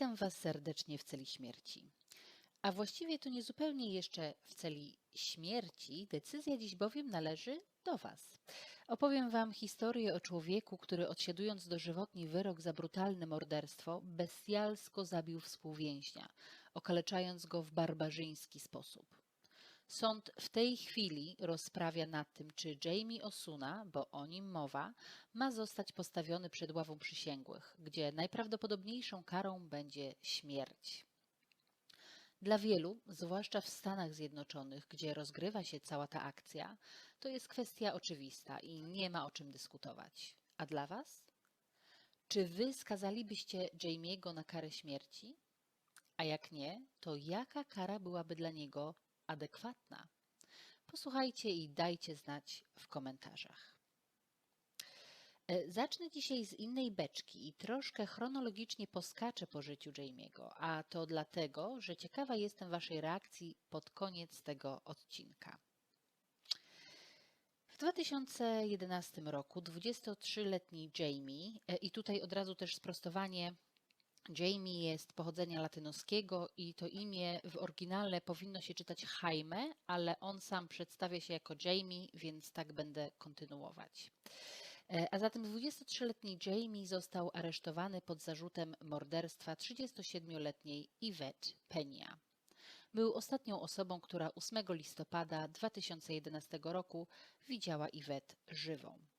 Witam Was serdecznie w celi śmierci. A właściwie to nie zupełnie jeszcze w celi śmierci, decyzja dziś bowiem należy do Was. Opowiem Wam historię o człowieku, który odsiadując dożywotni wyrok za brutalne morderstwo, bestialsko zabił współwięźnia, okaleczając go w barbarzyński sposób. Sąd w tej chwili rozprawia nad tym, czy Jamie Osuna, bo o nim mowa, ma zostać postawiony przed ławą przysięgłych, gdzie najprawdopodobniejszą karą będzie śmierć. Dla wielu, zwłaszcza w Stanach Zjednoczonych, gdzie rozgrywa się cała ta akcja, to jest kwestia oczywista i nie ma o czym dyskutować. A dla Was? Czy Wy skazalibyście Jamie'ego na karę śmierci? A jak nie, to jaka kara byłaby dla niego adekwatna? Posłuchajcie i dajcie znać w komentarzach. E, Zacznę dzisiaj z innej beczki i troszkę chronologicznie poskaczę po życiu Jamie'ego, a to dlatego, że ciekawa jestem Waszej reakcji pod koniec tego odcinka. W 2011 roku 23-letni Jamie, e, i tutaj od razu też sprostowanie, Jamie jest pochodzenia latynoskiego i to imię w oryginale powinno się czytać Jaime, ale on sam przedstawia się jako Jamie, więc tak będę kontynuować. E, A zatem 23-letni Jamie został aresztowany pod zarzutem morderstwa 37-letniej Yvette Penia. Był ostatnią osobą, która 8 listopada 2011 roku widziała Yvette żywą.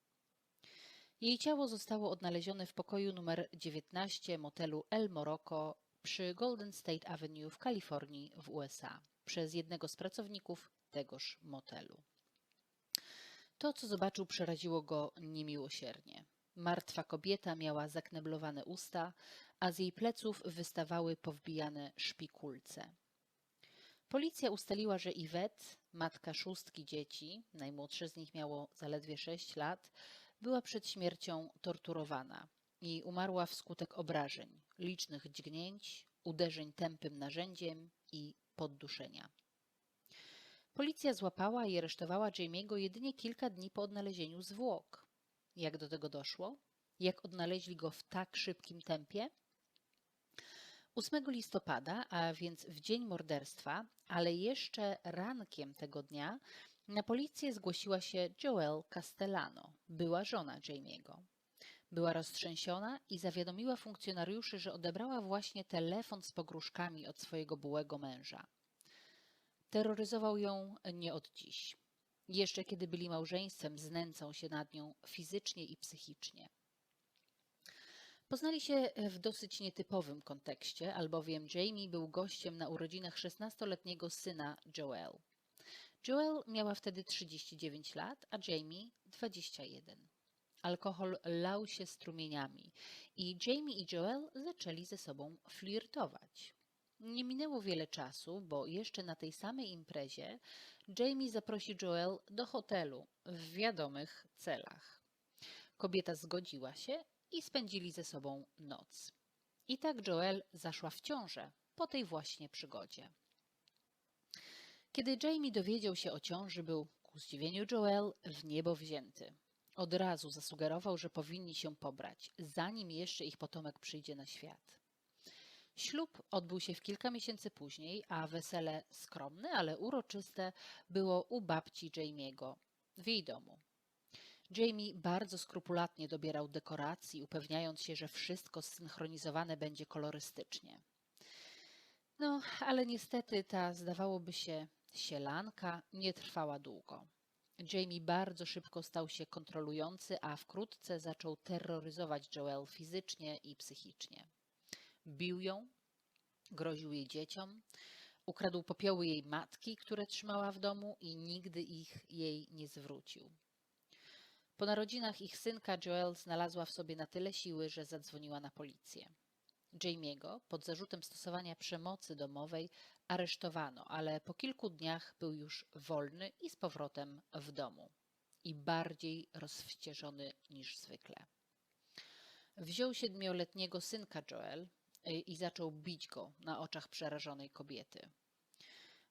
Jej ciało zostało odnalezione w pokoju numer 19 motelu El Morocco przy Golden State Avenue w Kalifornii w USA przez jednego z pracowników tegoż motelu. To, co zobaczył, przeraziło go niemiłosiernie. Martwa kobieta miała zakneblowane usta, a z jej pleców wystawały powbijane szpikulce. Policja ustaliła, że Yvette, matka szóstki dzieci, najmłodsze z nich miało zaledwie 6 lat, była przed śmiercią torturowana i umarła wskutek obrażeń, licznych dźgnięć, uderzeń tępym narzędziem i podduszenia. Policja złapała i aresztowała Jamie'ego jedynie kilka dni po odnalezieniu zwłok. Jak do tego doszło? Jak odnaleźli go w tak szybkim tempie? 8 listopada, a więc w dzień morderstwa, ale jeszcze rankiem tego dnia, na policję zgłosiła się Joelle Castellano, była żona Jamie'ego. Była roztrzęsiona i zawiadomiła funkcjonariuszy, że odebrała właśnie telefon z pogróżkami od swojego byłego męża. Terroryzował ją nie od dziś. Jeszcze kiedy byli małżeństwem, znęcał się nad nią fizycznie i psychicznie. Poznali się w dosyć nietypowym kontekście, albowiem Jamie był gościem na urodzinach 16-letniego syna Joelle. Joelle miała wtedy 39 lat, a Jamie 21. Alkohol lał się strumieniami i Jamie i Joelle zaczęli ze sobą flirtować. Nie minęło wiele czasu, bo jeszcze na tej samej imprezie Jamie zaprosi Joelle do hotelu w wiadomych celach. Kobieta zgodziła się i spędzili ze sobą noc. I tak Joelle zaszła w ciążę po tej właśnie przygodzie. Kiedy Jamie dowiedział się o ciąży, był ku zdziwieniu Joelle w niebo wzięty. Od razu zasugerował, że powinni się pobrać, zanim jeszcze ich potomek przyjdzie na świat. Ślub odbył się w kilka miesięcy później, a wesele skromne, ale uroczyste było u babci Jamie'ego w jej domu. Jamie bardzo skrupulatnie dobierał dekoracji, upewniając się, że wszystko zsynchronizowane będzie kolorystycznie. No, ale niestety ta, zdawałoby się, sielanka nie trwała długo. Jamie bardzo szybko stał się kontrolujący, a wkrótce zaczął terroryzować Joelle fizycznie i psychicznie. Bił ją, groził jej dzieciom, ukradł popioły jej matki, które trzymała w domu i nigdy ich jej nie zwrócił. Po narodzinach ich synka Joelle znalazła w sobie na tyle siły, że zadzwoniła na policję. Jamie'ego pod zarzutem stosowania przemocy domowej aresztowano, ale po kilku dniach był już wolny i z powrotem w domu. I bardziej rozwścieżony niż zwykle. Wziął siedmioletniego synka Joel y, i zaczął bić go na oczach przerażonej kobiety.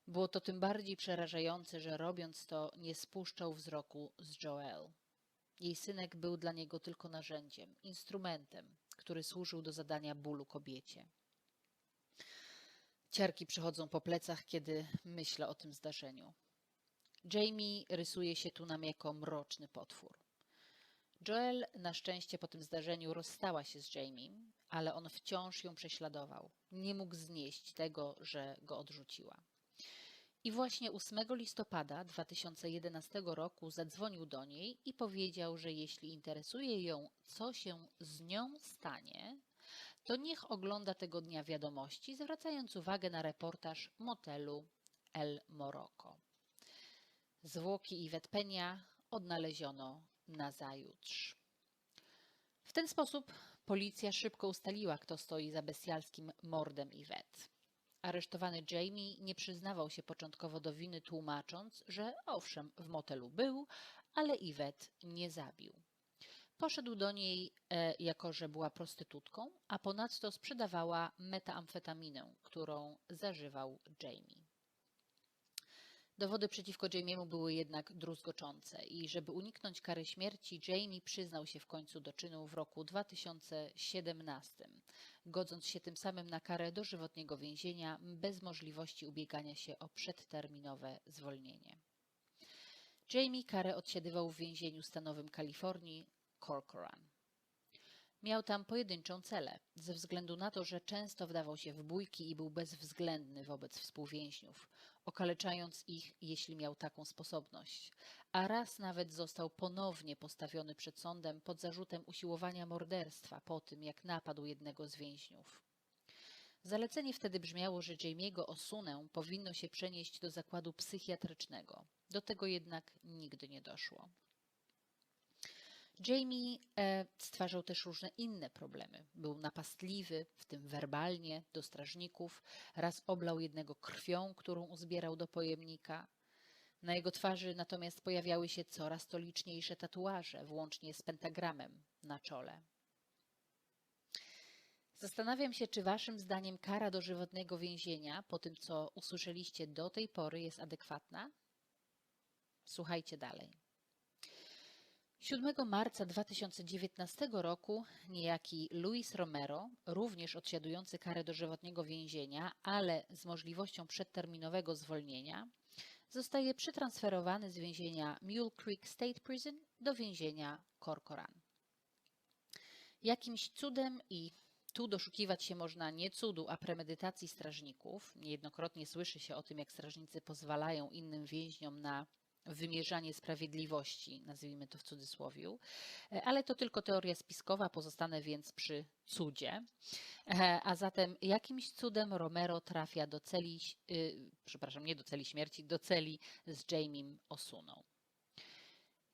Było to tym bardziej przerażające, że robiąc to nie spuszczał wzroku z Joel. Jej synek był dla niego tylko narzędziem, instrumentem, który służył do zadania bólu kobiecie. Ciarki przychodzą po plecach, kiedy myślę o tym zdarzeniu. Jamie rysuje się tu nam jako mroczny potwór. Joel na szczęście po tym zdarzeniu rozstała się z Jamie, ale on wciąż ją prześladował. Nie mógł znieść tego, że go odrzuciła. I właśnie 8 listopada 2011 roku zadzwonił do niej i powiedział, że jeśli interesuje ją, co się z nią stanie, to niech ogląda tego dnia wiadomości, zwracając uwagę na reportaż motelu El Morocco. Zwłoki Iwet Penia odnaleziono nazajutrz. W ten sposób policja szybko ustaliła, kto stoi za bestialskim mordem Iwet. Aresztowany Jamie nie przyznawał się początkowo do winy, tłumacząc, że owszem, w motelu był, ale Iwet nie zabił. Poszedł do niej, e, jako że była prostytutką, a ponadto sprzedawała metamfetaminę, którą zażywał Jamie. Dowody przeciwko Jamiemu były jednak druzgoczące i żeby uniknąć kary śmierci, Jamie przyznał się w końcu do czynu w roku 2017, godząc się tym samym na karę dożywotniego więzienia bez możliwości ubiegania się o przedterminowe zwolnienie. Jamie karę odsiedywał w więzieniu stanowym Kalifornii Corcoran. Miał tam pojedynczą celę, ze względu na to, że często wdawał się w bójki i był bezwzględny wobec współwięźniów, okaleczając ich, jeśli miał taką sposobność. A raz nawet został ponownie postawiony przed sądem pod zarzutem usiłowania morderstwa po tym, jak napadł jednego z więźniów. Zalecenie wtedy brzmiało, że Jamie'ego Osunę powinno się przenieść do zakładu psychiatrycznego. Do tego jednak nigdy nie doszło. Jamie e, stwarzał też różne inne problemy. Był napastliwy, w tym werbalnie, do strażników. Raz oblał jednego krwią, którą uzbierał do pojemnika. Na jego twarzy natomiast pojawiały się coraz to liczniejsze tatuaże, włącznie z pentagramem na czole. Zastanawiam się, czy Waszym zdaniem kara dożywotnego więzienia po tym, co usłyszeliście do tej pory, jest adekwatna? Słuchajcie dalej. 7 marca 2019 roku niejaki Luis Romero, również odsiadujący karę dożywotniego więzienia, ale z możliwością przedterminowego zwolnienia, zostaje przetransferowany z więzienia Mule Creek State Prison do więzienia Corcoran. Jakimś cudem i tu doszukiwać się można nie cudu, a premedytacji strażników. Niejednokrotnie słyszy się o tym, jak strażnicy pozwalają innym więźniom na wymierzanie sprawiedliwości, nazwijmy to w cudzysłowie, e, ale to tylko teoria spiskowa, pozostanę więc przy cudzie. E, a zatem jakimś cudem Romero trafia do celi, yy, przepraszam, nie do celi śmierci, do celi z Jamiem Osuną.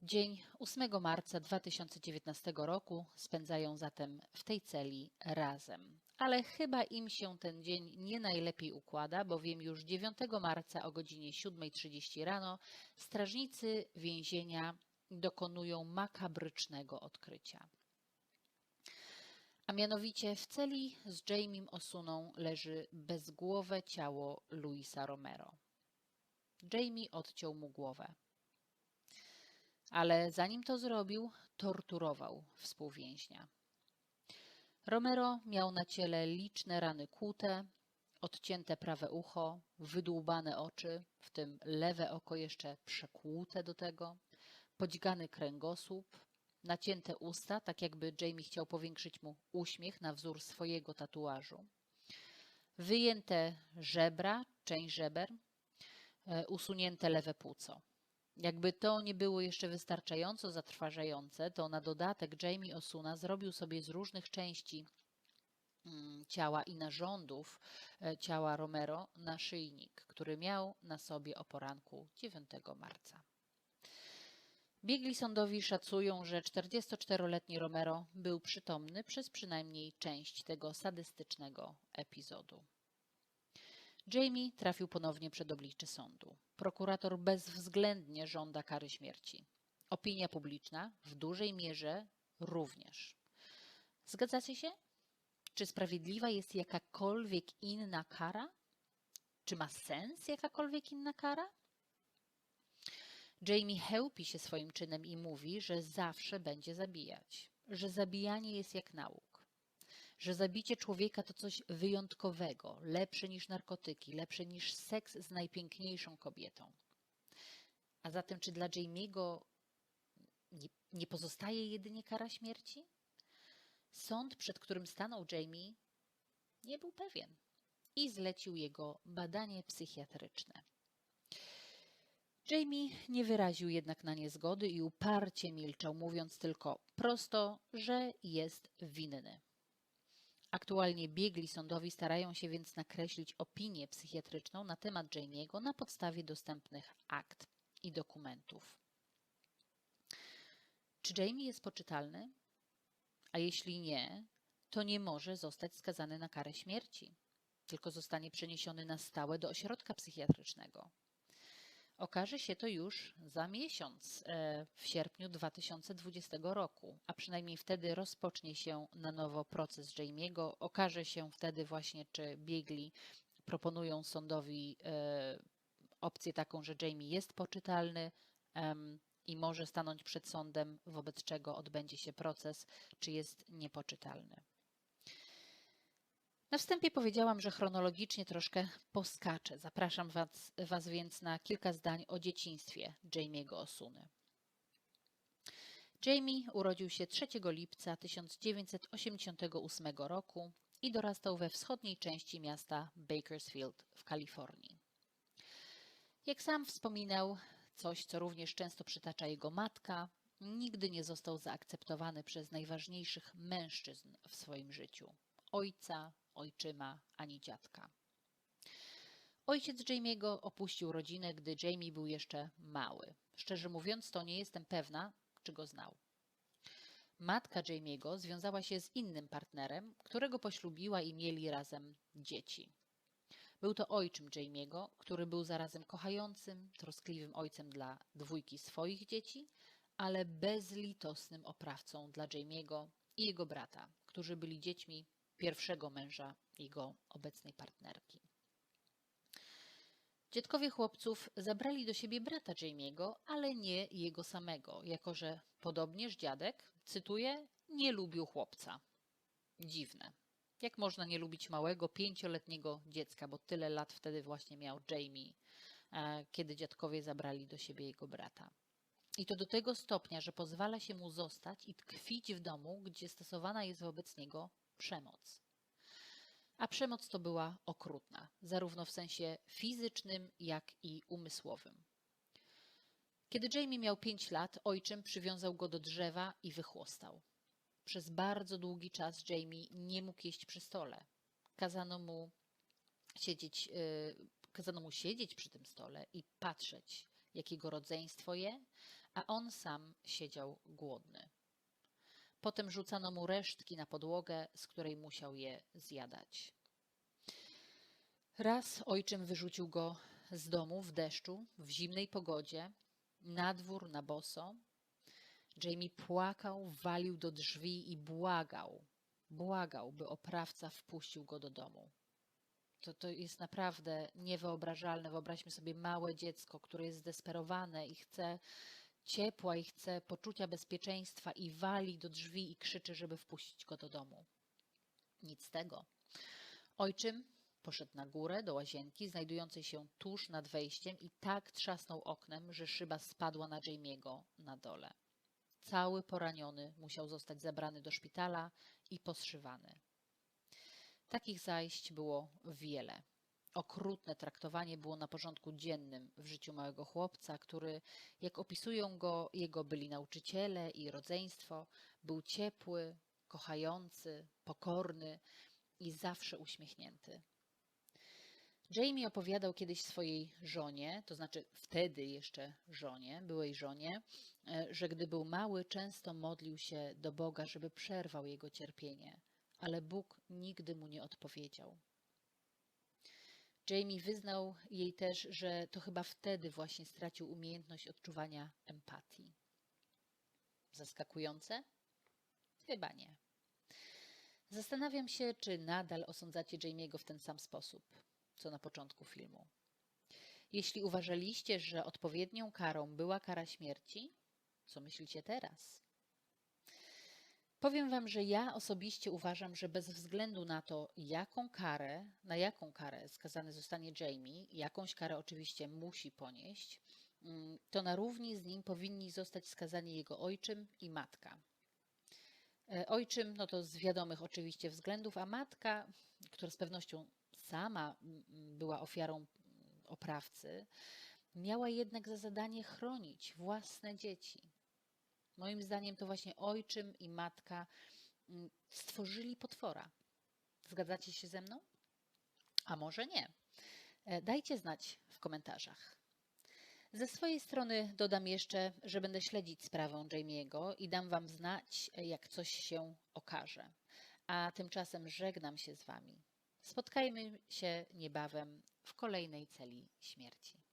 Dzień 8 marca 2019 roku spędzają zatem w tej celi razem ale chyba im się ten dzień nie najlepiej układa, bowiem już 9 marca o godzinie 7.30 rano strażnicy więzienia dokonują makabrycznego odkrycia. A mianowicie w celi z Jamiem Osuną leży bezgłowe ciało Luisa Romero. Jamie odciął mu głowę. Ale zanim to zrobił, torturował współwięźnia. Romero miał na ciele liczne rany kłute, odcięte prawe ucho, wydłubane oczy, w tym lewe oko jeszcze przekłute do tego, podźgany kręgosłup, nacięte usta, tak jakby Jamie chciał powiększyć mu uśmiech na wzór swojego tatuażu, wyjęte żebra, część żeber, e, usunięte lewe płuco. Jakby to nie było jeszcze wystarczająco zatrważające, to na dodatek Jamie Osuna zrobił sobie z różnych części mm, ciała i narządów e, ciała Romero naszyjnik, który miał na sobie o poranku 9 marca. Biegli sądowi szacują, że 44-letni Romero był przytomny przez przynajmniej część tego sadystycznego epizodu. Jamie trafił ponownie przed oblicze sądu. Prokurator bezwzględnie żąda kary śmierci. Opinia publiczna w dużej mierze również. Zgadzacie się? Czy sprawiedliwa jest jakakolwiek inna kara? Czy ma sens jakakolwiek inna kara? Jamie chełpi się swoim czynem i mówi, że zawsze będzie zabijać, że zabijanie jest jak nauk. Że zabicie człowieka to coś wyjątkowego, lepsze niż narkotyki, lepsze niż seks z najpiękniejszą kobietą. A zatem, czy dla Jamie'ego nie, nie pozostaje jedynie kara śmierci? Sąd, przed którym stanął Jamie, nie był pewien i zlecił jego badanie psychiatryczne. Jamie nie wyraził jednak na nie zgody i uparcie milczał, mówiąc tylko prosto, że jest winny. Aktualnie biegli sądowi starają się więc nakreślić opinię psychiatryczną na temat Jamie'ego na podstawie dostępnych akt i dokumentów. Czy Jamie jest poczytalny? A jeśli nie, to nie może zostać skazany na karę śmierci, tylko zostanie przeniesiony na stałe do ośrodka psychiatrycznego. Okaże się to już za miesiąc, e, w sierpniu 2020 roku, a przynajmniej wtedy rozpocznie się na nowo proces Jamie'ego. Okaże się wtedy właśnie, czy biegli proponują sądowi e, opcję taką, że Jamie jest poczytalny i może stanąć przed sądem, wobec czego odbędzie się proces, czy jest niepoczytalny. Na wstępie powiedziałam, że chronologicznie troszkę poskaczę. Zapraszam was, was więc na kilka zdań o dzieciństwie Jamie'ego Osuny. Jamie urodził się 3 lipca 1988 roku i dorastał we wschodniej części miasta Bakersfield w Kalifornii. Jak sam wspominał, coś co również często przytacza jego matka, nigdy nie został zaakceptowany przez najważniejszych mężczyzn w swoim życiu ojca, ojczyma ani dziadka. Ojciec Jamie'ego opuścił rodzinę, gdy Jamie był jeszcze mały. Szczerze mówiąc, to nie jestem pewna, czy go znał. Matka Jamie'ego związała się z innym partnerem, którego poślubiła i mieli razem dzieci. Był to ojczym Jamie'ego, który był zarazem kochającym, troskliwym ojcem dla dwójki swoich dzieci, ale bezlitosnym oprawcą dla Jamie'ego i jego brata, którzy byli dziećmi pierwszego męża jego obecnej partnerki. Dziadkowie chłopców zabrali do siebie brata Jamie'ego, ale nie jego samego, jako że podobnież dziadek, cytuję, nie lubił chłopca. Dziwne. Jak można nie lubić małego, pięcioletniego dziecka, bo tyle lat wtedy właśnie miał Jamie, e, kiedy dziadkowie zabrali do siebie jego brata. I to do tego stopnia, że pozwala się mu zostać i tkwić w domu, gdzie stosowana jest wobec niego przemoc. A przemoc to była okrutna, zarówno w sensie fizycznym, jak i umysłowym. Kiedy Jamie miał pięć lat, ojczym przywiązał go do drzewa i wychłostał. Przez bardzo długi czas Jamie nie mógł jeść przy stole. Kazano mu siedzieć, yy, kazano mu siedzieć przy tym stole i patrzeć, jakiego rodzeństwo je, a on sam siedział głodny. Potem rzucano mu resztki na podłogę, z której musiał je zjadać. Raz ojczym wyrzucił go z domu w deszczu, w zimnej pogodzie, na dwór, na boso. Jamie płakał, walił do drzwi i błagał, błagał, by oprawca wpuścił go do domu. To, to jest naprawdę niewyobrażalne. Wyobraźmy sobie małe dziecko, które jest zdesperowane i chce ciepła i chce poczucia bezpieczeństwa i wali do drzwi i krzyczy, żeby wpuścić go do domu. Nic z tego. Ojczym poszedł na górę do łazienki znajdującej się tuż nad wejściem i tak trzasnął oknem, że szyba spadła na Jamie'ego na dole. Cały poraniony musiał zostać zabrany do szpitala i poszywany. Takich zajść było wiele okrutne traktowanie było na porządku dziennym w życiu małego chłopca, który, jak opisują go jego byli nauczyciele i rodzeństwo, był ciepły, kochający, pokorny i zawsze uśmiechnięty. Jamie opowiadał kiedyś swojej żonie, to znaczy wtedy jeszcze żonie, byłej żonie, e, że gdy był mały, często modlił się do Boga, żeby przerwał jego cierpienie, ale Bóg nigdy mu nie odpowiedział. Jamie wyznał jej też, że to chyba wtedy właśnie stracił umiejętność odczuwania empatii. Zaskakujące? Chyba nie. Zastanawiam się, czy nadal osądzacie Jamie'ego w ten sam sposób, co na początku filmu. Jeśli uważaliście, że odpowiednią karą była kara śmierci, co myślicie teraz? Powiem Wam, że ja osobiście uważam, że bez względu na to, jaką karę, na jaką karę skazany zostanie Jamie, jakąś karę oczywiście musi ponieść, mm, to na równi z nim powinni zostać skazani jego ojczym i matka. E, Ojczym, no to z wiadomych oczywiście względów, a matka, która z pewnością sama mm, mm, była ofiarą oprawcy, miała jednak za zadanie chronić własne dzieci. Moim zdaniem to właśnie ojczym i matka mm, stworzyli potwora. Zgadzacie się ze mną? A może nie? E, Dajcie znać w komentarzach. Ze swojej strony dodam jeszcze, że będę śledzić sprawę Jamie'ego i dam Wam znać, e, jak coś się okaże. A tymczasem żegnam się z Wami. Spotkajmy się niebawem w kolejnej celi śmierci.